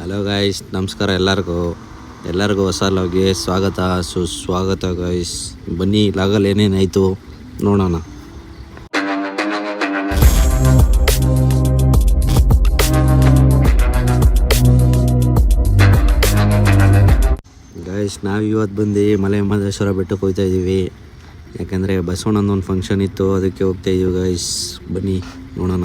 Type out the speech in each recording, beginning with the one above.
Hello guys ನಮಸ್ಕಾರ ಎಲ್ಲರಿಗೂ. ಎಲ್ಲರಿಗೂ ಹೊಸ ಲಾಗ್ಗೆ ಸ್ವಾಗತ, ಸುಸ್ವಾಗತ ಗಾಯ್ಸ್ ಬನ್ನಿ ಲಾಗಲ್ಲಿ ಏನೇನಾಯಿತು ನೋಡೋಣ. ಗಾಯ್ಸ್ ನಾವು ಇವತ್ತು ಬಂದು ಮಲೆ ಮಹದೇಶ್ವರ ಬೆಟ್ಟಕ್ಕೆ ಹೋಗ್ತಾ ಇದ್ದೀವಿ ಯಾಕಂದರೆ ಬಸವಣ್ಣನ ಒಂದು ಫಂಕ್ಷನ್ ಇತ್ತು, ಅದಕ್ಕೆ ಹೋಗ್ತಾ ಇದ್ದೀವಿ ಗಾಯ್ಸ್ ಬನ್ನಿ, ನೋಡೋಣ.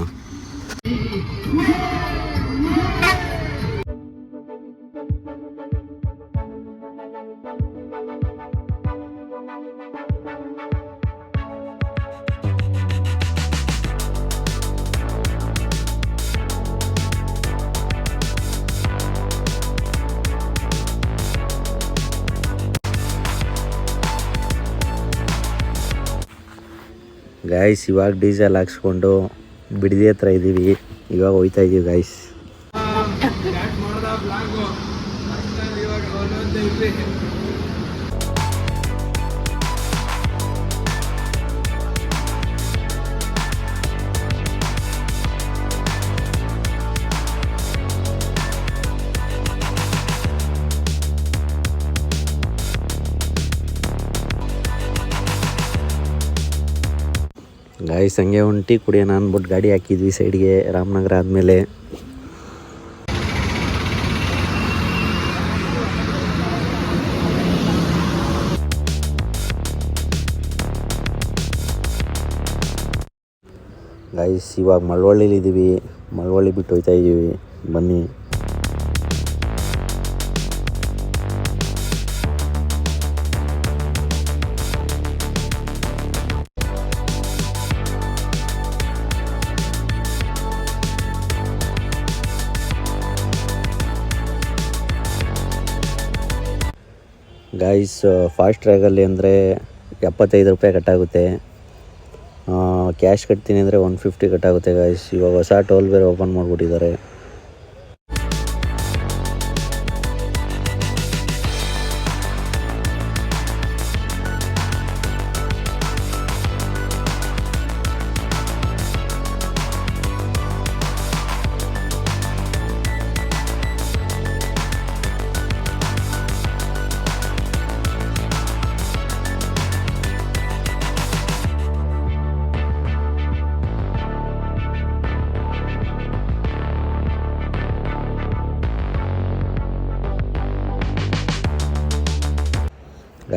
ಗಾಯ್ಸ್ ಇವಾಗ ಡೀಸೆಲ್ ಹಾಕ್ಸ್ಕೊಂಡು ಬಿಡದಿ ಹತ್ರ ಇದ್ದೀವಿ ಇವಾಗ ಹೋಯ್ತಾ ಇದೀವಿ ಗಾಯ್ಸ್ ಗಾಯ್ಸ್ ಹಂಗೆ ಒಂದು ಟೀ ಕುಡಿಯೋಣ ಅಂದ್ಬಿಟ್ಟು ಗಾಡಿ ಹಾಕಿದ್ವಿ ಸೈಡ್ಗೆ, ರಾಮನಗರ ಆದಮೇಲೆ. ಗೈಸ್ ಇವಾಗ ಮಳವಳ್ಳಿಲಿ ಇದ್ದೀವಿ ಮಳವಳ್ಳಿ ಬಿಟ್ಟು ಹೋಯ್ತಾ ಇದ್ದೀವಿ ಬನ್ನಿ. ಗಾಯ್ಸ್ ಫಾಸ್ಟ್ ಟ್ರ್ಯಾಗಲ್ಲಿ ಅಂದರೆ ಎಪ್ಪತ್ತೈದು ರೂಪಾಯಿ ಕಟ್ಟಾಗುತ್ತೆ. ಕ್ಯಾಶ್ ಕಟ್ತೀನಿ ಅಂದರೆ ಒನ್ ಫಿಫ್ಟಿ ಕಟ್ಟಾಗುತ್ತೆ ಗಾಯ್ಸ್ ಇವಾಗ ಹೊಸ ಟೋಲ್ ಬೇರೆ ಓಪನ್ ಮಾಡಿಬಿಟ್ಟಿದ್ದಾರೆ.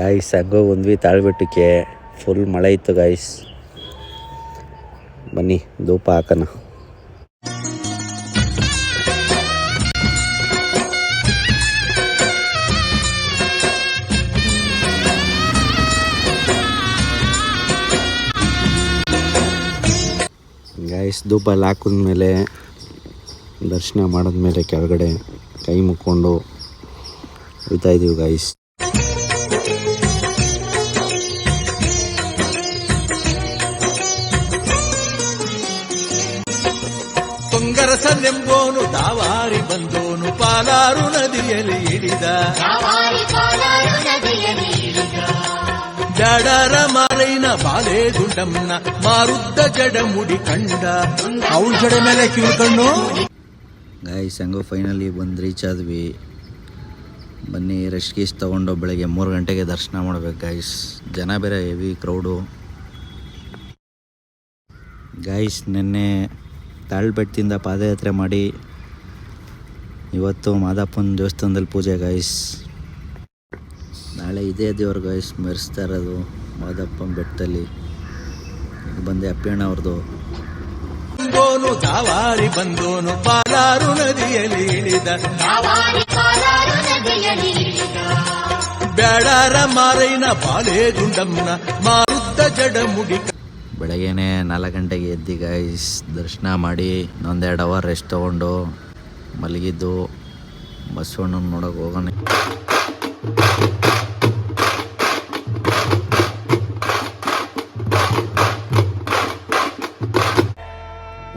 ಗಾಯ್ಸ್ ಹಂಗೋ ಒಂದ್ವಿ, ತಾಳ್ಬಿಟ್ಟಿಕೆ. ಫುಲ್ ಮಳೆ ಇತ್ತು ಗಾಯ್ಸ್ ಬನ್ನಿ, ಧೂಪ ಹಾಕೋಣ. ಗಾಯ್ಸ್ ಎಲ್ಲ ಹಾಕಿದ್ಮೇಲೆ, ದರ್ಶನ ಮಾಡಿದ್ಮೇಲೆ ಕೆಳಗಡೆ ಕೈ ಮುಕ್ಕೊಂಡು ಹೋಗ್ತಾ ಇದೀವಿ ಗಾಯ್ಸ್ ಪೊಂಗರಸನೆಂಬೋನು ತಾವಾರಿ ಬಂದೋನು ಪಾಲಾರು ನದಿಯಲ್ಲಿ ಇಳಿದ ಜಡರ ಮಾರೈನ ಬಾಲೆ ದುಂಡಮ್ಮನ ಮಾರುದ್ದ ಜಡ ಮುಡಿ ಕಂಡ ಅವಳ ಜಡ ಮೇಲೆ ಕಿವಿಕಣ್ಣು ಗಾಯ್ಸ್ ಹಂಗೋ ಫೈನಲಿ ಬಂದು ರೀಚ್ ಆದ್ವಿ ಬನ್ನಿ ರೆಸ್ಟ್ ಗೀಸ್ ತೊಗೊಂಡು ಬೆಳಗ್ಗೆ ಮೂರು ಗಂಟೆಗೆ ದರ್ಶನ ಮಾಡ್ಬೇಕು ಗಾಯ್ಸ್ ಜನ ಬೇರೆ ಹೆವಿ ಕ್ರೌಡು ಗಾಯ್ಸ್ ನಿನ್ನೆ ತಾಳ್ಬೆಟ್ಟದಿಂದ ಪಾದಯಾತ್ರೆ ಮಾಡಿ. ಇವತ್ತು ಮಾದಪ್ಪನ ದೇವಸ್ಥಾನದಲ್ಲಿ ಪೂಜೆ ಗಾಯ್ಸ್ ನಾಳೆ ಇದೇ ದೇವ್ರ ಗಾಯ್ಸ್ ಮೆರೆಸ್ತಾ ಇರೋದು ಮಾದಪ್ಪನ ಬೆಟ್ಟದಲ್ಲಿ. ಬಂದೆ ಅಪ್ಪಣ್ಣ ಅವ್ರದ್ದು ಬಂದೋನು ದಾವಾರಿ ಬಂದೋನು ಪಾಲಾರು ನದಿಯಲ್ಲಿ ಇಳಿದ. ಬೇಡಾರ ಮಾರೈನ ಪಾಲೇ ಗುಂಡಮ್ಮನ ಮಾರುತ್ತ ಜಡ ಮುಡಿ ಬೆಳಗ್ಗೆನೆ ನಾಲ್ಕು ಗಂಟೆಗೆ ಎದ್ದು ಗೈಸ್ ದರ್ಶನ ಮಾಡಿ ಒಂದೆರಡು ಅವರ್ ರೆಸ್ಟ್ ತೊಗೊಂಡು ಮಲಗಿದ್ದು ಬಸವಣ್ಣನ ನೋಡೋಕೆ ಹೋಗೋಣ.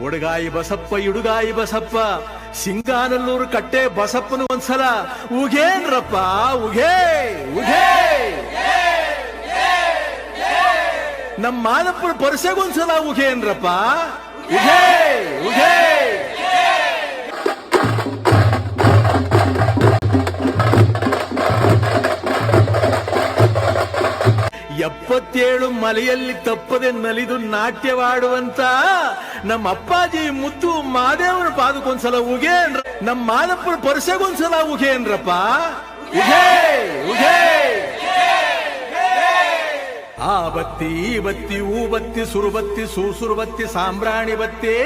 ಹುಡುಗಾಯಿ ಬಸಪ್ಪ, ಇಡುಗಾಯಿ ಬಸಪ್ಪ, ಸಿಂಗಾನಲ್ಲೂರು ಕಟ್ಟೆ ಬಸಪ್ಪನ ಒಂದ್ಸಲ. ಉಗೇನ್ರಪ್ಪ ಉಗೇ ಉಗೇ. ನಮ್ಮ ಮಾದಪುರ ಪರ್ಸೆಗೊಂದ್ಸಲ ಉಘೇನ್ರಪ್ಪ ಉಗೆ ಉಘೇ ಎಪ್ಪತ್ತೇಳು ಮಲೆಯಲ್ಲಿ ತಪ್ಪದೆ ನಲಿದು ನಾಟ್ಯವಾಡುವಂತ ನಮ್ಮ ಅಪ್ಪಾಜಿ ಮುತ್ತು ಮಾದೇವರ ಪಾದಕ್ಕೊಂದ್ಸಲ ಉಗೇನ್ರ ನಮ್ಮ ಮಾದಪ್ಪನ ಪರ್ಸೆಗೊಂದ್ಸಲ ಉಘೇನ್ರಪ್ಪ ಉಘೇ ಉಘೇ ಆ ಬತ್ತಿ, ಈ ಬತ್ತಿ, ಊ ಬತ್ತಿ ಸುರುಬತ್ತಿ ಸೂಸುರು ಬತ್ತಿ, ಸಾಂಬ್ರಾಣಿ ಬತ್ತಿ,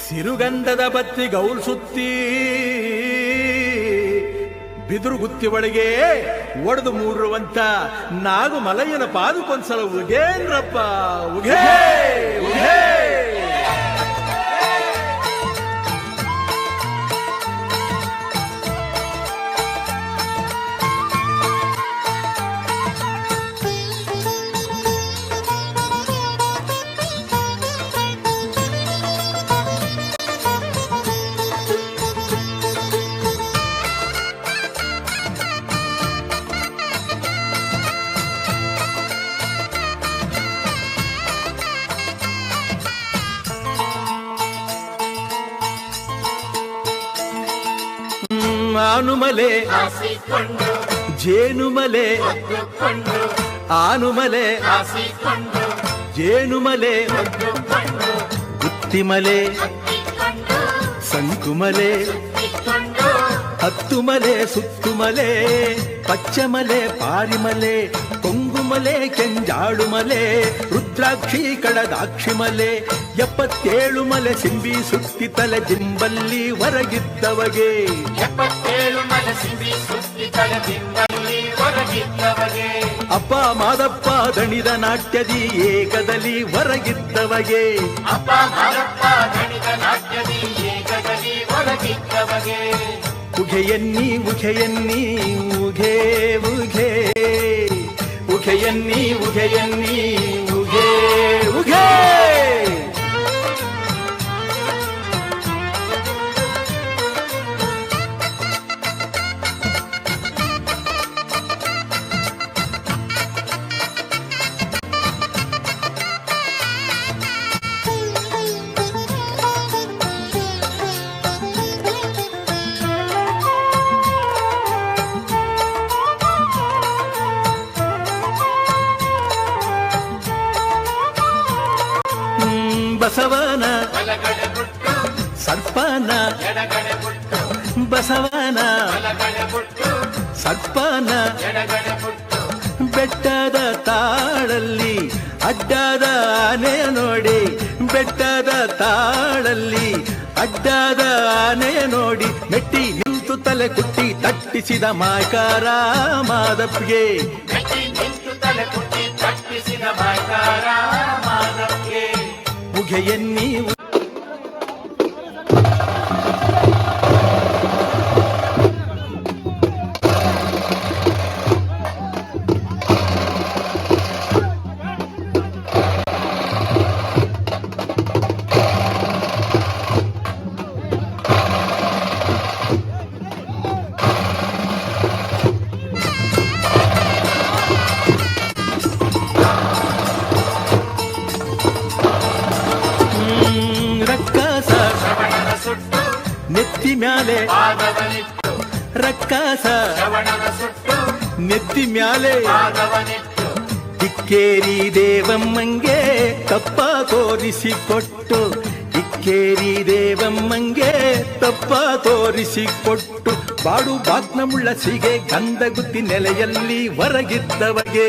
ಸಿರುಗಂಧದ ಬತ್ತಿ, ಗೌಲ್ ಸುತ್ತಿ, ಬಿದಿರು ಗುತ್ತಿ ಒಳಗೆ ಒಡೆದು ಮೂಡಿರುವಂತ ನಾಗು ಮಲಯ್ಯನ ಪಾದಕ್ಕೊಂದ್ಸಲ ಉಗೇನ್ರಪ್ಪ ಉಘೇ ಆನುಮಲೆ ಜೇನುಮಲೆ ಆನುಮಲೆ ಜೇನುಮಲೆ ಗುತ್ತಿಮಲೆ ಸಂಕುಮಲೆ ಹತ್ತುಮಲೆ ಸುತ್ತುಮಲೆ ಪಚ್ಚಮಲೆ ಪಾರಿಮಲೆ ಕೊಂಗುಮಲೆ ಕೆಂಜಾಳುಮಲೆ ರುದ್ರಾಕ್ಷಿ ಕಡದಾಕ್ಷಿಮಲೆ ಎಪ್ಪತ್ತೇಳು ಮಲೆ ಸಿಂಬಿ ಸುತ್ತಿ ತಲೆ ಜಿಂಬಲ್ಲಿ ಹೊರಗಿದ್ದವಗೆ ಎಪ್ಪತ್ತೇಳು ಮನಸ್ಸಿಂಬಿ ಸುತ್ತಿ ತಲೆದಿಂಬಲ್ಲಿ ಹೊರಗಿದ್ದವಗೆ ಅಪ್ಪ ಮಾದಪ್ಪ ದಣಿದ ನಾಟ್ಯದಿ ಏಕದಲ್ಲಿ ಹೊರಗಿದ್ದವಗೆ ಅಪ್ಪ ಮಾದಪ್ಪ ದಣಿದ ನಾಟ್ಯದಿ ಏಕದಲ್ಲಿ ಹೊರಗಿದ್ದವಗೆ ಉಘೆಯನ್ನಿ ಉಘೆಯನ್ನಿ ಉಘೆ ಉಘೆ ಉಘೆಯನ್ನಿ ಉಘೆಯನ್ನಿ ಉಘೆ ಉಘೆ ಬಸವನ ಸರ್ಪನ ಬಸವನ ಸರ್ಪನ ಬೆಟ್ಟದ ತಾಳಲ್ಲಿ ಅಡ್ಡದ ಆನೆ ನೋಡಿ ಬೆಟ್ಟದ ತಾಳಲ್ಲಿ ಅಡ್ಡದ ಆನೆ ನೋಡಿ ಮೆಟ್ಟಿ ನಿಂತು ತಲೆ ಕುಟ್ಟಿ ತಟ್ಟಿಸಿದ ಮಾಕಾರ ಮಾದಪ್ಪಿಗೆ ಮೆಟ್ಟಿ ನಿಂತು ತಲೆ ಕುಟ್ಟಿ ತಟ್ಟಿಸಿದ ಮಾಕಾರ ಮಾನವ್ಗೆ ಉಘೆಯನ್ನಿ ಹ್ಮ್, ಮ್ಯಾಲೆ ರಕ್ಕಾಸ ನೆತ್ತಿ ಮ್ಯಾಲೆ ಇಕ್ಕೇರಿ ದೇವಮ್ಮಂಗೆ ತಪ್ಪ ತೋರಿಸಿಕೊಟ್ಟು. ಇಕ್ಕೇರಿ ದೇವಮ್ಮಂಗೆ ತಪ್ಪ ತೋರಿಸಿಕೊಟ್ಟು. ಬಾಡು ಬಾತ್ನ ಮುಳ್ಳಸಿಗೆ ಗಂಧ ಗುತ್ತಿ ನೆಲೆಯಲ್ಲಿ ಹೊರಗಿದ್ದವಗೆ.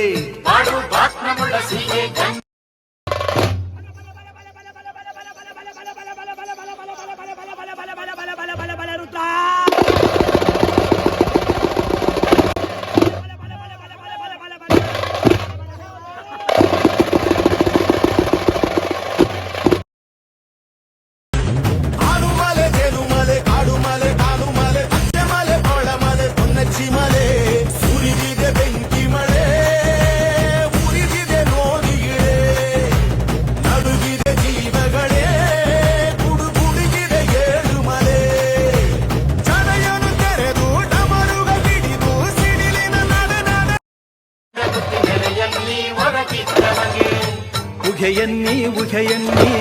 ಉಘೆಯನ್ನಿ ಉಘೆಯನ್ನಿ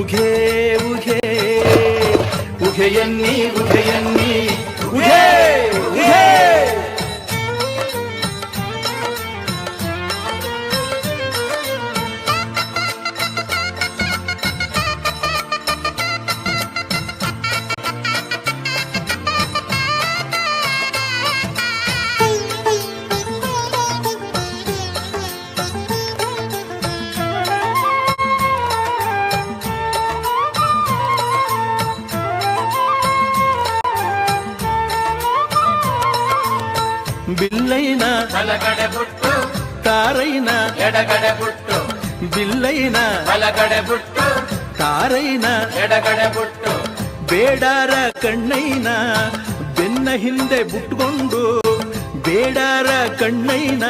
ಉಘೆ ಉಘೆ ಉಘೆಯನ್ನಿ ಉಘೆಯನ್ನಿ ಉಘೇ ಉಘೆ ಬಿಲ್ಲೈನ ಬಲಗಡೆ ಬುಟ್ಟು. ತಾರೈನ ಎಡಗಡೆ ಬುಟ್ಟು. ಬಿಲ್ಲೈನ ಬಲಗಡೆ ಬುಟ್ಟು. ತಾರೈನ ಎಡಗಡೆ ಬುಟ್ಟು. ಬೇಡಾರ ಕಣ್ಣೈನ ಬೆನ್ನ ಹಿಂದೆ ಬುಟ್ಕೊಂಡು. ಬೇಡಾರ ಕಣ್ಣೈನ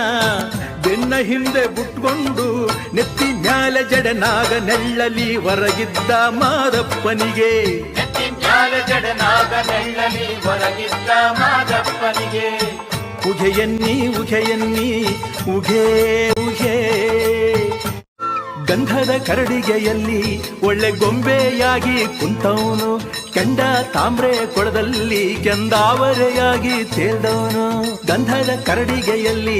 ಬೆನ್ನ ಹಿಂದೆ ಬುಟ್ಕೊಂಡು. ನೆತ್ತಿ ಮ್ಯಾಲ ಜಡನಾಗ ನೆಳ್ಳಲಿ ಹೊರಗಿದ್ದ ಮಾದಪ್ಪನಿಗೆ. ನೆತ್ತಿ ಮ್ಯಾಲ ಜಡನಾಗ ನೆಳ್ಳಲಿ ಹೊರಗಿದ್ದ ಮಾದಪ್ಪನಿಗೆ. ಉಘೆಯನ್ನಿ ಉಘೆಯನ್ನಿ ಉಘೇ ಉಘೇ ಗಂಧದ ಕರಡಿಗೆಯಲ್ಲಿ ಒಳ್ಳೆ ಗೊಂಬೆಯಾಗಿ ಕುಂತವನು, ಕೆಂಡ ತಾಮ್ರೆ ಕೊಳದಲ್ಲಿ ಕೆಂದಾವರೆಯಾಗಿ ತೇಲ್ದವನು ಗಂಧದ ಕರಡಿಗೆಯಲ್ಲಿ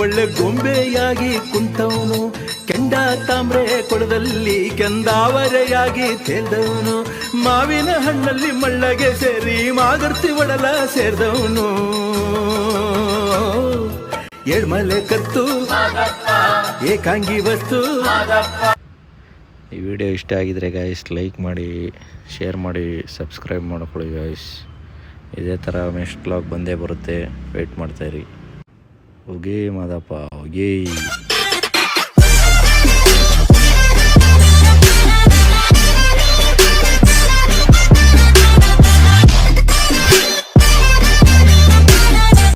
ಒಳ್ಳೆ ಗೊಂಬೆಯಾಗಿ ಕುಂತವನು, ಕೆಂಡ ತಾಮ್ರೆ ಕೊಳದಲ್ಲಿ ಕೆಂದಾವರೆಯಾಗಿ ತೇಲ್ದವನು ಮಾವಿನ ಹಣ್ಣಲ್ಲಿ ಮಳ್ಳಗೆ ಸೇರಿ ಮಾಗರ್ತಿ ಒಡಲ ಸೇರಿದವನು. ಏಳ್ಮಲೆ ಕತ್ತು, ಏಕಾಂಗಿ ವಸ್ತು. ಈ ವಿಡಿಯೋ ಇಷ್ಟ ಆಗಿದ್ರೆ ಗಾಯ್ಸ್ ಲೈಕ್ ಮಾಡಿ ಶೇರ್ ಮಾಡಿ ಸಬ್ಸ್ಕ್ರೈಬ್ ಮಾಡ್ಕೊಳ್ಳಿ ಗಾಯ್ಸ್ ಇದೇ ಥರ ನೆಕ್ಸ್ಟ್ ಬ್ಲಾಗ್ ಬಂದೇ ಬರುತ್ತೆ. ವೆಯ್ಟ್ ಮಾಡ್ತಾಯಿರಿ ಹೋಗೇ ಮಾದಪ್ಪ, ಹೋಗೇ.